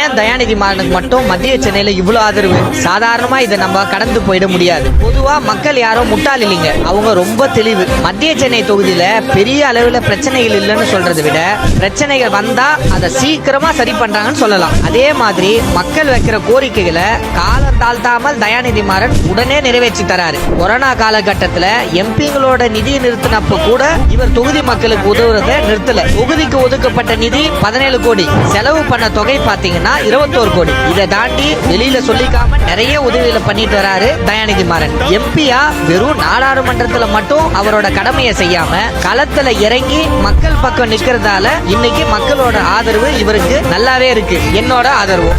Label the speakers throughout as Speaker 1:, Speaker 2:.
Speaker 1: ஏன் தயாநிதி மாறனுக்கு மட்டும் மத்திய சென்னையில் இவ்வளோ ஆதரவு? சாதாரணமாக இதை நம்ம கடந்து போயிட முடியாது. பொதுவாக மக்கள் யாரும் முட்டாள் இல்லைங்க. அவங்க ரொம்ப தெளிவு. மத்திய சென்னை தொகுதியில் பெரிய அளவில் பிரச்சனைகள் இல்லைன்னு சொல்கிறத விட பிரச்சனைகள் வந்தால் அதை சீக்கிரமாக சரி பண்ணுறாங்கன்னு சொல்லலாம். அதே மாதிரி மக்கள் வைக்கிற கோரிக்கைகளை காலம் தாழ்த்தாமல் தயாநிதி மாறன் உடனே நிறைவேற்றி தராரு. கொரோனா காலகட்டத்தில் எம்பிங்களோட நிதி நிறுத்தினப்ப கூட இவர் தொகுதி மக்களுக்கு உதவுறதை நிறுத்தலை. தொகுதிக்கு ஒதுக்கப்பட்ட நிதி பதினேழு கோடி. செலவு பண்ண தொகை பார்த்தீங்கன்னா இருபத்தோரு கோடி. இதை தாண்டி வெளியில சொல்லிக்காம நிறைய உதவிகளை பண்ணிட்டு வராரு தயாநிதி மாறன். எம்பியா வெறும் நாடாளுமன்றத்துல மட்டும் அவரோட கடமையை செய்யாம களத்துல இறங்கி மக்கள் பக்கம் நிக்கிறதால இன்னைக்கு மக்களோட ஆதரவு இவருக்கு நல்லாவே இருக்கு. என்னோட ஆதரவு.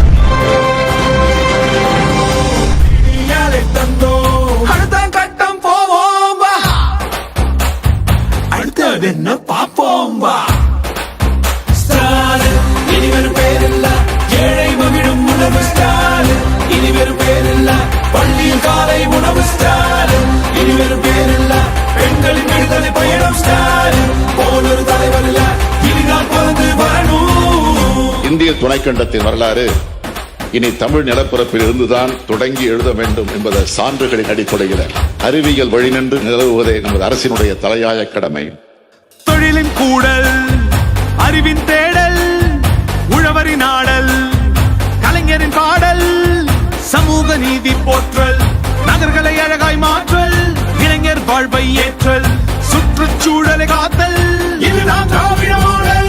Speaker 2: துணைக்கண்டத்தின் வரலாறு இனி தமிழ் நிலப்பரப்பில் இருந்துதான் தொடங்கி எழுத வேண்டும் என்பத சான்றுகளின் அடிப்படையில் அறிவியல் வழிநின்று நிலவுவதே நமது அரசினுடைய தலையாய கடமை.
Speaker 3: தொழிலின் கூடல் அறிவின் தேடல் உழவரின் ஆடல் கலைஞரின் பாடல் சமூக நீதி போற்றல் நகர்களை அழகாய் மாற்றல் இளைஞர் வாழ்வை ஏற்றல் சுற்றுச்சூழலை காத்தல் இதுதான் திராவிட மாடல்.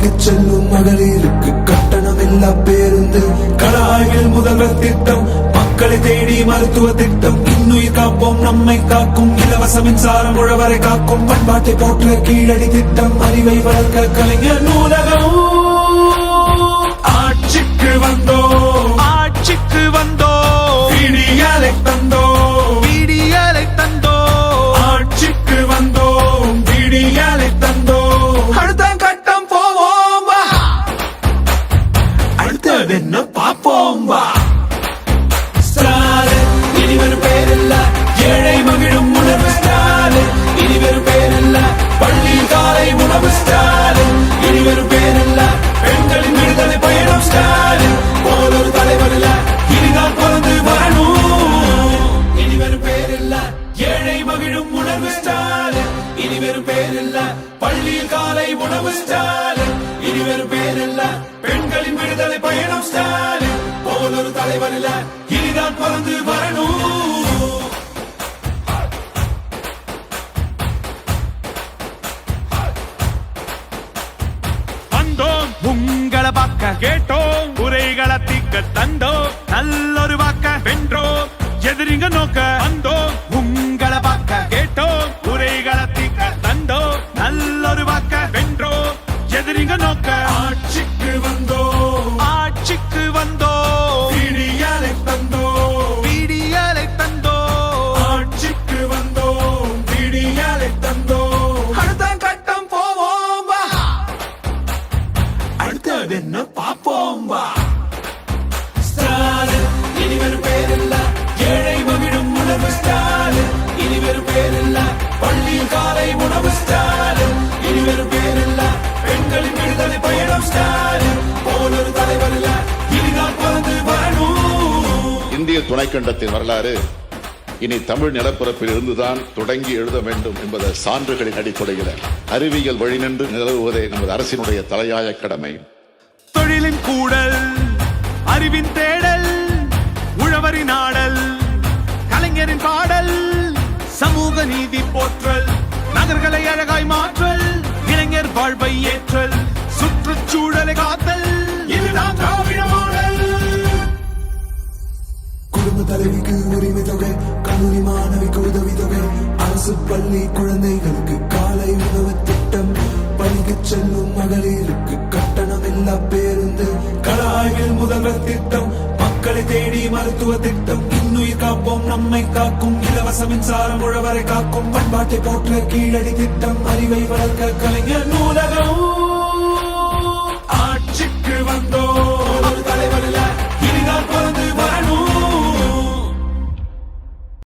Speaker 4: பள்ளிக்கு செல்லும் மகளிருக்கு கட்டணம் இல்லா பேருந்து.
Speaker 3: கலாய்வில் முதல்வர் திட்டம் மக்களை தேடி மருத்துவ திட்டம். இன்னுயிர் காப்போம் நம்மை காக்கும் இலவச மின்சாரம் உழவரை காக்கும். பண்பாட்டை போற்ற கீழடி திட்டம் அறிவை வளர்க்க கலைஞர் நூலகம். ஆட்சிக்கு வந்தோம். இனி வெறும் பேரில்ல. பள்ளியில் காலை உணவு ஸ்டாலின். இனி வெறும் பேரில்ல. பெண்களின் விடுதலை பயணம் ஸ்டாலின். போலொரு தலைவர் இல்ல இனிதான் பிறந்து வரணும். வந்தோம் உங்களை பார்க்க கேட்டோம். குறைகளை தீக்க தந்தோம். நல்லொரு வாக்க. வென்றோம். எதிரிங்க நோக்க வந்தோம். உங்களை பார்க்க நோக்க ஆட்சிக்கு வந்தோ ஆட்சிக்கு வந்தோ விடியலை தந்தோ விடியலை தந்தோ ஆட்சிக்கு வந்தோ விடியலை தந்தோ அடுத்த கட்டம் போவோம். அடுத்தது என்ன
Speaker 2: இந்திய துணைக்கண்டத்தின் வரலாறு இனி தமிழ் நிலப்பரப்பில் இருந்துதான் தொடங்கி எழுத வேண்டும் என்பத சான்றுகளின் அடிப்படையில் அறிவியல் வழிநின்று நிலவுவதே நமது அரசினுடைய தலையாய கடமை.
Speaker 3: தொழிலின் கூடல் அறிவின் தேடல் உழவரின் ஆடல் கலைஞரின் பாடல் சமூக நீதி போற்றல் நகர்களை அழகாய் மாற்றல் இளைஞர் வாழ்வை ஏற்றல் சுற்றுச்சூழலை காத்தல். இதுதான்
Speaker 4: தலைவிக்கு உரிமை தொகை கல்லூரி மாணவிக்கு உதவி தொகை அரசு பள்ளி குழந்தைகளுக்கு காலை உணவு திட்டம் பணிக்கு செல்லும் மகளிருக்கு கட்டணம் இல்லா பேருந்து
Speaker 3: கலாய்வில் முதல்வர் திட்டம் மக்களை தேடி மருத்துவ திட்டம் இன்னுயிர் காப்போம் நம்மை காக்கும் இலவச மின்சாரம் உழவரை காக்கும் பண்பாட்டை போற்ற கீழடி திட்டம் அறிவை வளர்க்க கலைஞர்